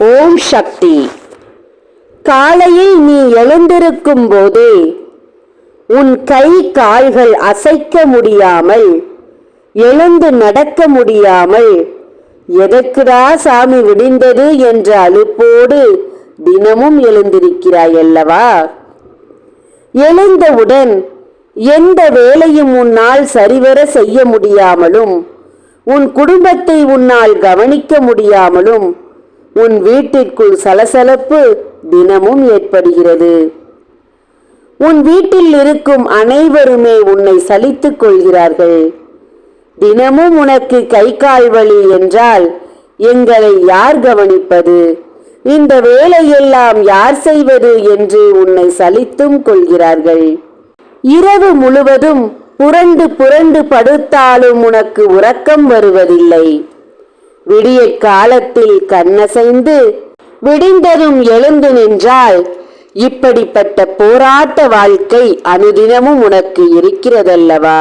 ஓம் சக்தி. காலையில் நீ எழுந்திருக்கும் போதே உன் கை கால்கள் அசைக்க முடியாமல் எழுந்து நடக்க முடியாமல் எதற்குடா சாமி விடிந்தது? என்ற அலுப்போடு தினமும் எழுந்திருக்கிறாய் அல்லவா? எழுந்தவுடன் எந்த வேலையும் உன்னால் சரிவர செய்ய முடியாமலும் உன் குடும்பத்தை உன்னால் கவனிக்க முடியாமலும் உன் வீட்டிற்குள் சலசலப்பு தினமும் ஏற்படுகிறது. உன் வீட்டில் இருக்கும் அனைவருமே உன்னை சலித்துக் கொள்கிறார்கள். தினமும் உனக்கு கை கால் வலி என்றால் எங்களை யார் கவனிப்பது? இந்த வேலையெல்லாம் யார் செய்வது என்று உன்னை சலித்தும் கொள்கிறார்கள். இரவு முழுவதும் புரண்டு புரண்டு படுத்தாலும் உனக்கு உறக்கம் வருவதில்லை. விடிய காலத்தில் கண்ணசைந்து விடிந்ததும் எழுந்து நின்றால் இப்படிப்பட்ட போராட்ட வாழ்க்கை அனுதினமும் உனக்கு இருக்கிறதல்லவா?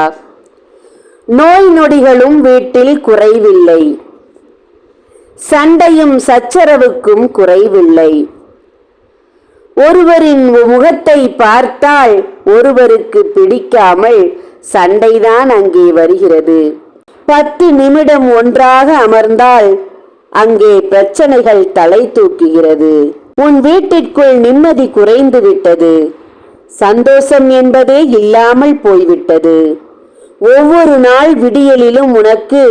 நோய் நொடிகளும் வீட்டில் குறைவில்லை. சண்டையும் சச்சரவுக்கும் குறைவில்லை. ஒருவரின் முகத்தை பார்த்தால் ஒருவருக்கு பிடிக்காமல் சண்டைதான் அங்கே வருகிறது. பத்து நிமிடம் ஒன்றாக அமர்ந்தால் அங்கே பிரச்சனைகள் தலை தூக்குகிறது. உன் வீட்டிற்குள் நிம்மதி குறைந்து விட்டது. சந்தோஷம் என்பதே இல்லாமல் போய்விட்டது. ஒவ்வொரு நாள் விடியலிலும் உனக்கு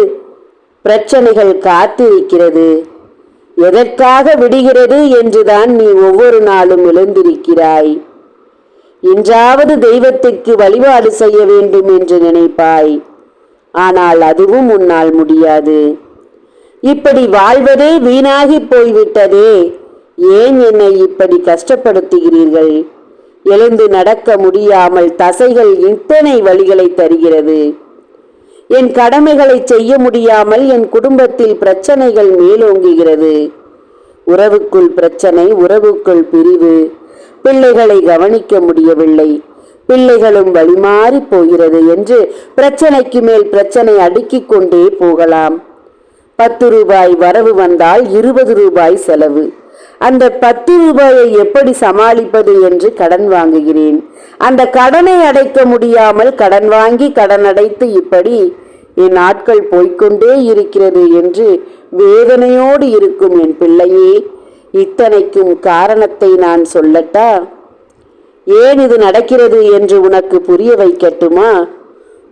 பிரச்சனைகள் காத்திருக்கிறது. எதற்காக விடுகிறது என்றுதான் நீ ஒவ்வொரு நாளும் எழுந்திருக்கிறாய். இன்றாவது தெய்வத்துக்கு வழிபாடு செய்ய வேண்டும் என்று நினைப்பாய். ஆனால் அதுவும் உன்னால் முடியாது. இப்படி வாழ்வதே வீணாகி போய்விட்டதே. ஏன் என்னை இப்படி கஷ்டப்படுத்துகிறீர்கள்? எழுந்து நடக்க முடியாமல் தசைகள் இத்தனை வழிகளை தருகிறது. என் கடமைகளை செய்ய முடியாமல் என் குடும்பத்தில் பிரச்சனைகள் மேலோங்குகிறது. உறவுக்குள் பிரச்சனை உறவுக்குள் பிரிவு. பிள்ளைகளை கவனிக்க முடியவில்லை. பிள்ளைகளும் வழிமாறி போகிறது என்று பிரச்சனைக்கு மேல் பிரச்சனை அடுக்கிக் கொண்டே போகலாம். பத்து ரூபாய் வரவு வந்தால் இருபது ரூபாய் செலவு. அந்த பத்து ரூபாயை எப்படி சமாளிப்பது என்று கடன் வாங்குகிறேன். அந்த கடனை அடைக்க முடியாமல் கடன் வாங்கி கடன் அடைத்து இப்படி என் நாட்கள் போய்க்கொண்டே இருக்கிறது என்று வேதனையோடு இருக்கும் என் பிள்ளையே இத்தனைக்கும் காரணத்தை நான் சொல்லட்டா? ஏன் இது நடக்கிறது என்று உனக்கு புரிய வைக்கட்டுமா?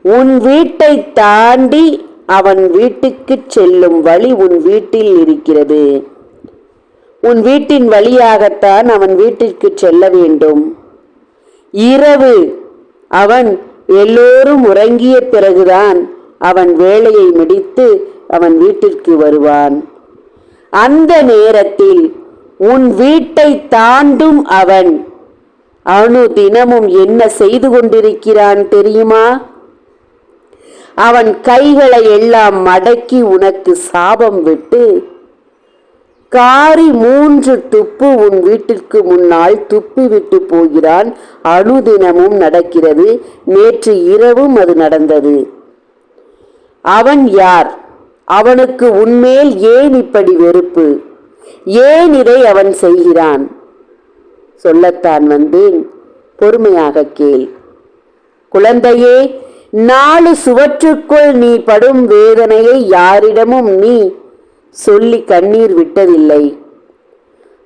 உன் வீட்டை தாண்டி அவன் வீட்டுக்கு செல்லும் வழி உன் வீட்டில் இருக்கிறது. உன் வீட்டின் வழியாகத்தான் அவன் வீட்டிற்கு செல்ல வேண்டும். இரவு அவன் எல்லோரும் உறங்கிய பிறகுதான் அவன் வேலையை முடித்து அவன் வீட்டிற்கு வருவான். அந்த நேரத்தில் உன் வீட்டை தாண்டும் அவன் அணு தினமும் என்ன செய்து கொண்டிருக்கிறான் தெரியுமா? அவன் கைகளை எல்லாம் மடக்கி உனக்கு சாபம் விட்டு காரி மூன்று துப்பு உன் வீட்டிற்கு முன்னால் துப்பி விட்டு போகிறான். அணுதினமும் நடக்கிறது. நேற்று இரவும் அது நடந்தது. அவன் யார்? அவனுக்கு உன்மேல் ஏன் இப்படி வெறுப்பு? ஏன் இதை அவன் செய்கிறான்? சொல்லத்தான் வந்தேன். பொறுமையாக கேள். குழந்தையே நாலு சுவற்றுக்குள் நீ படும் வேதனையை யாரிடமும் நீ சொல்லி கண்ணீர் விட்டதில்லை.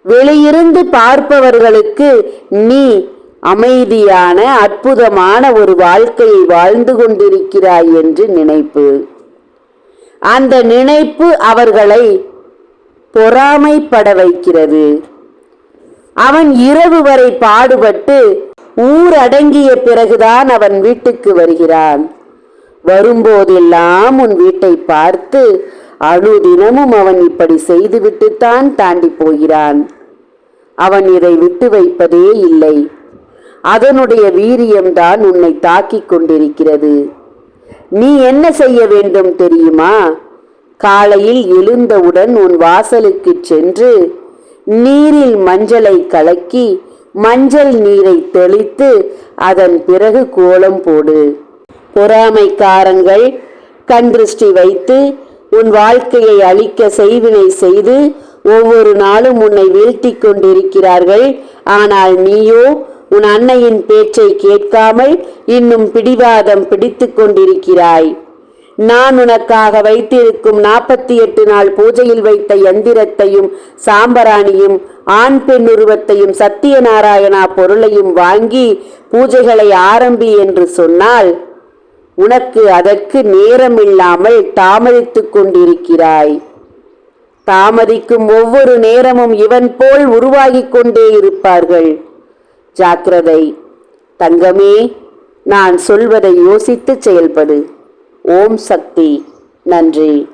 வெளியிருந்து பார்ப்பவர்களுக்கு நீ அமைதியான அற்புதமான ஒரு வாழ்க்கையை வாழ்ந்து கொண்டிருக்கிறாய் என்று நினைப்பு. அந்த நினைப்பு அவர்களை பொறாமைப்பட வைக்கிறது. அவன் இரவு வரை பாடுபட்டு ஊர் அடங்கிய பிறகுதான் அவன் வீட்டுக்கு வருகிறான். வரும்போதெல்லாம் உன் வீட்டை பார்த்து அனுதினமும் அவன் இப்படி செய்துவிட்டுத்தான் தாண்டி போகிறான். அவன் இதை விட்டு வைப்பதே இல்லை. அதனுடைய வீரியம்தான் உன்னை தாக்கிக் கொண்டிருக்கிறது. நீ என்ன செய்ய வேண்டும் தெரியுமா? காலையில் எழுந்தவுடன் உன் வாசலுக்கு சென்று நீரில் மஞ்சளை கலக்கி மஞ்சள் நீரை தெளித்து அதன் பிறகு கோலம் போடு. பொறாமைக்காரங்கள் கண் திருஷ்டி வைத்து உன் வாழ்க்கையை அழிக்க செய்வினை செய்து ஒவ்வொரு நாளும் உன்னை வீழ்த்தி கொண்டிருக்கிறார்கள். ஆனால் நீயோ உன் அன்னையின் பேச்சை கேட்காமல் இன்னும் பிடிவாதம் பிடித்து கொண்டிருக்கிறாய். நான் உனக்காக வைத்திருக்கும் நாற்பத்தி எட்டு நாள் பூஜையில் வைத்த யந்திரத்தையும் சாம்பராணியும் ஆண் பெண் உருவத்தையும் சத்தியநாராயணா பொருளையும் வாங்கி பூஜைகளை ஆரம்பி என்று சொன்னால் உனக்கு அதற்கு நேரமில்லாமல் தாமதித்துக் கொண்டிருக்கிறாய். தாமதிக்கும் ஒவ்வொரு நேரமும் இவன் போல் உருவாகிக் கொண்டே இருப்பார்கள். ஜாக்கிரதை. தங்கமே நான் சொல்வதை யோசித்து செயல்படு. ஓம் சக்தி. நன்றி.